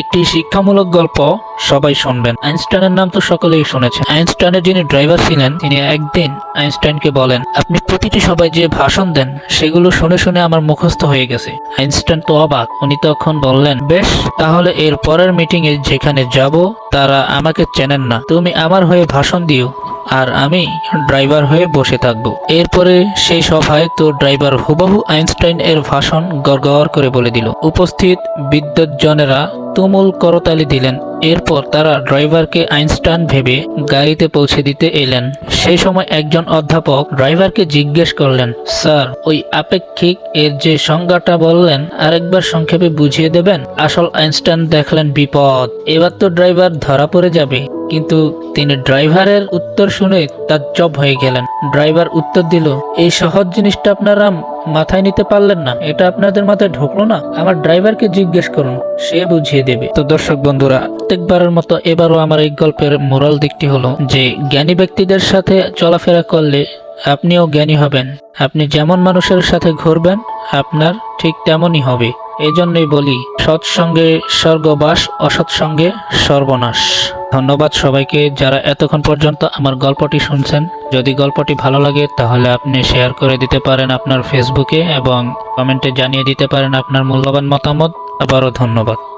একটি শিক্ষামূলক গল্প সবাই শুনবেন। আইনস্টাইনের নাম তো সকলেই শুনেছেন। আইনস্টাইনের যিনি ড্রাইভার ছিলেন, তিনি একদিন আইনস্টাইনকে বলেন, আপনি প্রতিটি সবাই যে ভাষণ দেন, সেগুলো শুনে শুনে আমার মুখস্থ হয়ে গেছে। আইনস্টাইন তো অবাক। উনি তখন বললেন, বেশ, তাহলে এর পরের মিটিং এ যেখানে যাব, তারা আমাকে চেনেন না। তুমি আমার হয়ে ভাষণ দিও, আর আমি ড্রাইভার হয়ে বসে থাকব। এরপরে সেই সভায় তো ড্রাইভার হুবহু আইনস্টাইন এর ভাষণ গড়গড় করে বলে দিল। উপস্থিত বিদ্যুৎজনেরা তুমুল করতালি দিলেন। এরপর তারা ড্রাইভারকে আইনস্টাইন ভেবে গাড়িতে পৌঁছে দিতে এলেন। সেই সময় একজন অধ্যাপক ড্রাইভারকে জিজ্ঞেস করলেন, স্যার, ওই আপেক্ষিক এর যে সংজ্ঞাটা বললেন, আরেকবার সংক্ষেপে বুঝিয়ে দেবেন? আসল আইনস্টাইন দেখলেন বিপদ। এবার তো ড্রাইভার ধরা পড়ে যাবে। কিন্তু তিনি ড্রাইভারের উত্তর শুনে তাজ্জব হয়ে গেলেন। ড্রাইভার উত্তর দিল, এই সহজ জিনিসটা আপনারা মাথায় নিতে পারলেন না। এটা আপনাদের মাথায় ঢুকলো না? আমার ড্রাইভারকে জিজ্ঞেস করুন, সে বুঝিয়ে দেবে। তো দর্শক বন্ধুরা, প্রত্যেকবারের মতো এবারও আমার এই গল্পের মোরাল দিকটি হলো যে, জ্ঞানী ব্যক্তিদের সাথে চলাফেরা করলে আপনিও জ্ঞানী হবেন। আপনি যেমন মানুষের সাথে ঘুরবেন, আপনার ঠিক তেমনই হবে। এজন্যই বলি, সৎসঙ্গে স্বর্গবাস, অসৎসঙ্গে সর্বনাশ। ধন্যবাদ সবাইকে যারা এতক্ষণ পর্যন্ত আমার গল্পটি শুনছেন। যদি গল্পটি ভালো লাগে, তাহলে আপনি শেয়ার করে দিতে পারেন আপনার ফেসবুকে এবং কমেন্টে জানিয়ে দিতে পারেন আপনার মূল্যবান মতামত। আবারও ধন্যবাদ।